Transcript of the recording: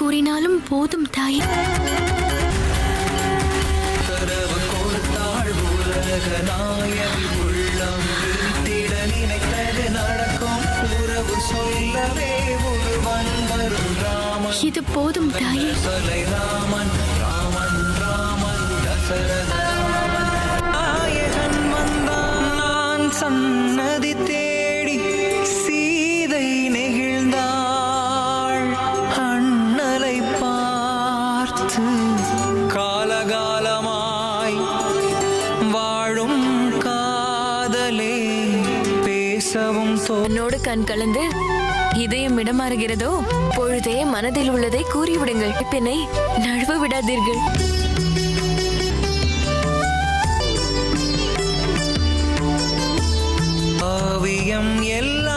கூறினாலும் போதும் தாயே. இது போதும் தாயே. ராமன் ராமன் ராமன் தசரத நாயகன் வந்தான் நான் காலகாலமாய் வாழும் காதலே பேசவும் என்னோடு கண் கலந்து இதயம் இடமாறுகிறதோ பொழுதே மனதில் உள்ளதை கூறிவிடுங்கள். பின்னை நழுவ விடாதீர்கள். ஓவியம் எல்லாம்